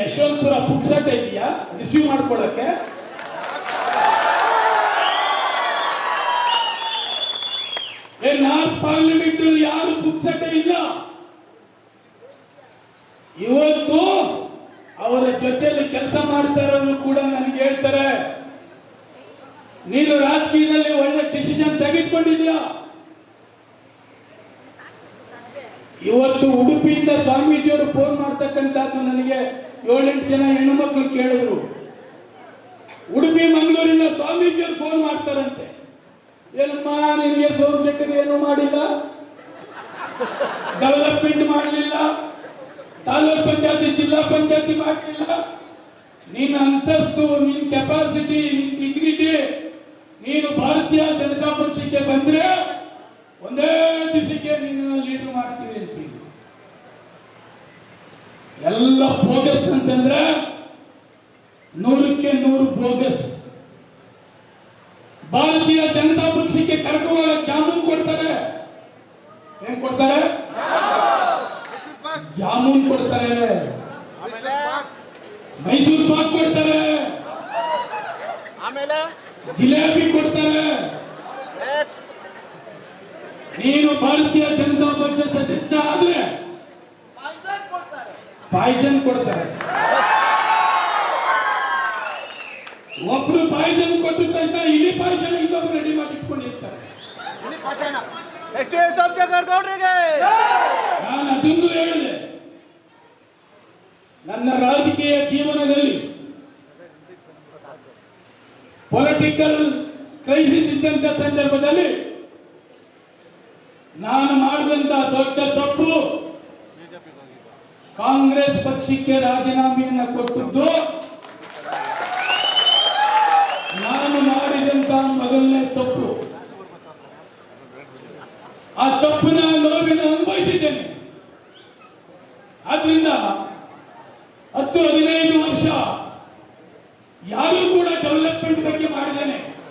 ಯಶವಂತಪುರ ಪುಕ್ಸಟ್ಟ ಇದೆಯಾ? ರಿಸೀವ್ ಮಾಡ್ಕೊಳಕ್ಕೆ ಏನ್ ನಾರ್ತ್ ಪಾರ್ಲಿಮೆಂಟ್ ಯಾರು ಪುಕ್ಸಟ್ಟ ಇಲ್ಲ? ಇವತ್ತು ಅವರ ಜೊತೆಯಲ್ಲಿ ಕೆಲಸ ಮಾಡ್ತಾರನ್ನು ಕೂಡ ನನಗೆ ಹೇಳ್ತಾರೆ, ನೀನು ರಾಜಕೀಯದಲ್ಲಿ ಒಳ್ಳೆ ಡಿಸಿಷನ್ ತೆಗೆದುಕೊಂಡಿದ್ಯಾ? ಇವತ್ತು ಉಡುಪಿಯಿಂದ ಸ್ವಾಮೀಜಿಯವರು ಫೋನ್ ಮಾಡ್ತಕ್ಕಂಥದ್ದು ನನಗೆ ಏಳೆಂಟು ಜನ ಹೆಣ್ಣು ಮಕ್ಕಳು ಕೇಳಿದ್ರು. ಉಡುಪಿ, ಮಂಗಳೂರಿಂದ ಸ್ವಾಮೀಜಿಯವ್ರು ಫೋನ್ ಮಾಡ್ತಾರಂತೆ. ಏನಮ್ಮ ನಿನಗೆ ಸೋಮಶೇಖರ್ ಏನು ಮಾಡಿಲ್ಲ? ಡೆವಲಪ್ಮೆಂಟ್ ಮಾಡಲಿಲ್ಲ? ತಾಲೂಕ್ ಪಂಚಾಯತಿ, ಜಿಲ್ಲಾ ಪಂಚಾಯತಿ ಮಾಡಲಿಲ್ಲ? ನಿನ್ನ ಅಂತಸ್ತು, ನಿನ್ನ ಕೆಪಾಸಿಟಿ ನಿನ್ನ ಡಿಗ್ರಿಟಿ ನೀನು ಭಾರತೀಯ ಜನತಾ ಪಕ್ಷಕ್ಕೆ ಬಂದ್ರೆ ಒಂದೇ ದಿವಸಕ್ಕೆ ನಿನ್ನ ಲೀಡರ್ ಮಾಡ್ತೀವಿ ಅಂತೀವಿ. ಎಲ್ಲ ಬೋಗಸ್ ಅಂತಂದ್ರೆ ನೂರಕ್ಕೆ ನೂರು ಬೋಗಸ್ ಭಾರತೀಯ ಜನತಾ ಪಕ್ಷಕ್ಕೆ ಕರ್ಕೊಂಡು ಜಾಮೂನ್ ಕೊಡ್ತಾರೆ. ಏನ್ ಕೊಡ್ತಾರೆ? ಜಾಮೂನ್ ಕೊಡ್ತಾರೆ. ಮೈಸೂರು ಪಾಕ್ ಕೊಡ್ತಾರೆ. ಆಮೇಲೆ? ಜಿಲೇಬಿ ಕೊಡ್ತಾರೆ. ನೀನು ಭಾರತೀಯ ಜನತಾ ಪಕ್ಷ ಸದಸ್ಯ ಆದ್ರೆ ಪಾಯ್ಸನ್ ಕೊಡ್ತಾರೆ. ಒಬ್ರು ಪಾಯ್ಸನ್ ಕೊಟ್ಟ ತಕ್ಷಣ ಇಲಿ ಪಾಯ್ಸನ್ ಇನ್ನೊಬ್ರು ರೆಡಿ ಮಾಡಿ ಇಟ್ಕೊಂಡಿರ್ತಾರೆ ನಾನು ಅದೊಂದು ಹೇಳಿದೆ. ನನ್ನ ರಾಜಕೀಯ ಜೀವನದಲ್ಲಿ ಪೊಲಿಟಿಕಲ್ ಕ್ರೈಸಿಸ್ ಇದ್ದಂತ ಸಂದರ್ಭದಲ್ಲಿ ನಾನು ಮಾಡಿದಂತ ದೊಡ್ಡ ತಪ್ಪು ಕಾಂಗ್ರೆಸ್ ಪಕ್ಷಕ್ಕೆ ರಾಜೀನಾಮೆಯನ್ನು ಕೊಟ್ಟಿದ್ದು ನಾನು ಮಾಡಿದಂತ ಮೊದಲನೇ ತಪ್ಪು. ಆ ತಪ್ಪಿನ ನೋವಿನ ಅನುಭವಿಸಿದ್ದೇನೆ. ಆದ್ರಿಂದ ಹತ್ತು ಹದಿನೈದು